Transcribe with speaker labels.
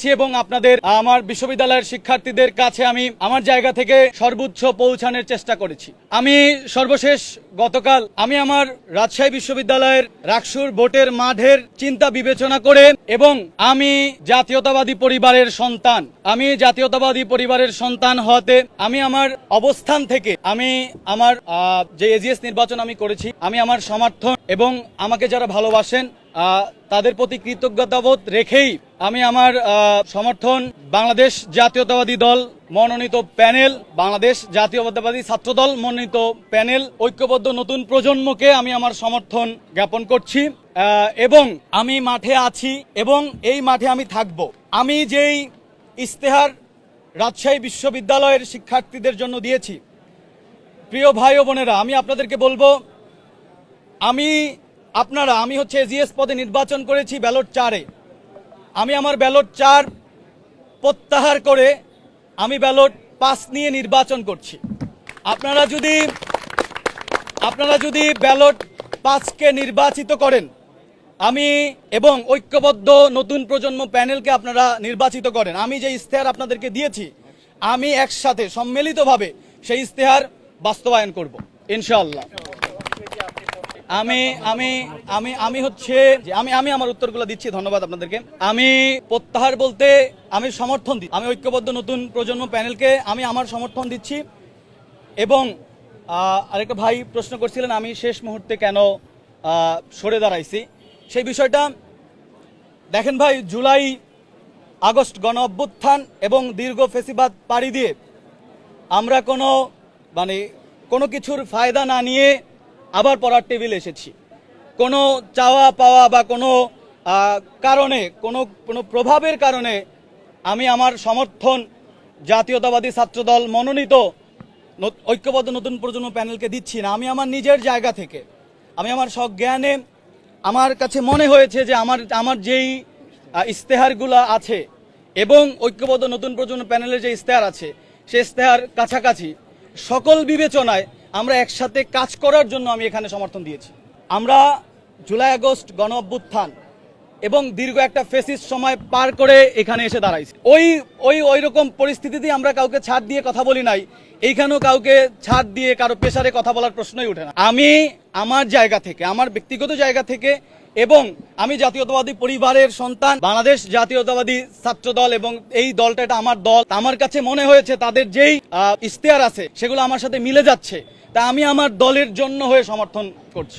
Speaker 1: দিয়েছি এবং আপনাদের, আমার বিশ্ববিদ্যালয়ের শিক্ষার্থীদের কাছে আমি আমার জায়গা থেকে সর্বোচ্চ পৌঁছানোর চেষ্টা করেছি। আমি সর্বশেষ গতকাল আমি আমার রাজশাহী বিশ্ববিদ্যালয়ের রাকসুর ভোটের মাঠের চিন্তা বিবেচনা করে এবং আমি জাতীয়তাবাদী পরিবারের সন্তান, আমি জাতীয়তাবাদী পরিবারের সন্তান হওয়াতে আমি আমার অবস্থান থেকে আমি আমার যে এজিএস নির্বাচন আমি করেছি, আমি আমার সমর্থন এবং আমাকে যারা ভালোবাসেন তাদের প্রতি কৃতজ্ঞতাবোধ রেখেই আমি আমার সমর্থন বাংলাদেশ জাতীয়তাবাদী দল মনোনীত প্যানেল, বাংলাদেশ জাতীয়তাবাদী ছাত্র দল মনোনীত প্যানেল, ঐক্যবদ্ধ নতুন প্রজন্মকে আমি আমার সমর্থন জ্ঞাপন করছি এবং আমি মাঠে আছি এবং এই মাঠে আমি থাকব। আমি যেই ইস্তেহার রাজশাহী বিশ্ববিদ্যালয়ের শিক্ষার্থীদের জন্য দিয়েছি, প্রিয় ভাই ও বোনেরা, আমি আপনাদেরকে বলব, আমি, আপনারা, আমি হচ্ছে এজিএস পদে নির্বাচন করেছি ব্যালট চারে। আমি আমার ব্যালট চার প্রত্যাহার করে আমি ব্যালট পাস নিয়ে নির্বাচন করছি। আপনারা যদি আপনারা যদি ব্যালট পাসকে নির্বাচিত করেন, আমি এবং ঐক্যবদ্ধ নতুন প্রজন্ম প্যানেলকে আপনারা নির্বাচিত করেন। আমি যে ইশতেহার আপনাদেরকে দিয়েছি, আমি একসাথে সম্মিলিতভাবে সেই ইশতেহার বাস্তবায়ন করব, ইনশাআল্লাহ। আমি আমি আমি আমি হচ্ছে আমি আমি আমার উত্তরগুলো দিচ্ছি, ধন্যবাদ আপনাদেরকে। আমি প্রত্যাহার বলতে আমি সমর্থন দিই আমি ঐক্যবদ্ধ নতুন প্রজন্ম প্যানেলকে আমি আমার সমর্থন দিচ্ছি। এবং আরেকটা ভাই প্রশ্ন করছিলেন, আমি শেষ মুহূর্তে কেন সরে দাঁড়াইছি? সেই বিষয়টা, দেখেন ভাই, জুলাই আগস্ট গণ অভ্যুত্থান এবং দীর্ঘ ফেসিবাদ পাড়ি দিয়ে আমরা কোনো মানে কোনো কিছুর ফায়দা না নিয়ে আবার পড়ার টেবিল এসেছি। কোনো চাওয়া পাওয়া বা কোনো কারণে, কোনো কোনো প্রভাবের কারণে আমি আমার সমর্থন জাতীয়তাবাদী ছাত্রদল মনোনীত ঐক্যবদ্ধ নতুন প্রজন্ম প্যানেলকে দিচ্ছি না। আমি আমার নিজের জায়গা থেকে, আমি আমার সজ্ঞানে আমার কাছে মনে হয়েছে যে আমার আমার যেই ইশতেহারগুলো আছে এবং ঐক্যবদ্ধ নতুন প্রজন্ম প্যানেলের যে ইশতেহার আছে সে ইশতেহার কাছাকাছি সকল বিবেচনায় আমরা একসাথে কাজ করার জন্য আমি এখানে সমর্থন দিয়েছি। আমরা জুলাই আগস্ট গণ অভ্যুত্থান এবং দীর্ঘ একটা ফেসিস সময় পার করে এখানে এসে দাঁড়াইছি। ওই ওই ওই রকম পরিস্থিতিতে আমরা কাউকে ছাড় দিয়ে কথা বলি নাই। এইখানেও কাউকে ছাড় দিয়ে কারও পেশারে কথা বলার প্রশ্নই ওঠে না। আমি আমার জায়গা থেকে, আমার ব্যক্তিগত জায়গা থেকে এবং আমি জাতীয়তাবাদী পরিবারের সন্তান। বাংলাদেশ জাতীয়তাবাদী ছাত্র দল এবং এই দলটা এটা আমার দল। আমার কাছে মনে হয়েছে তাদের যেই ইশতেহার আছে, সেগুলো আমার সাথে মিলে যাচ্ছে। তা আমি আমার দলের জন্য হয়ে সমর্থন করছি।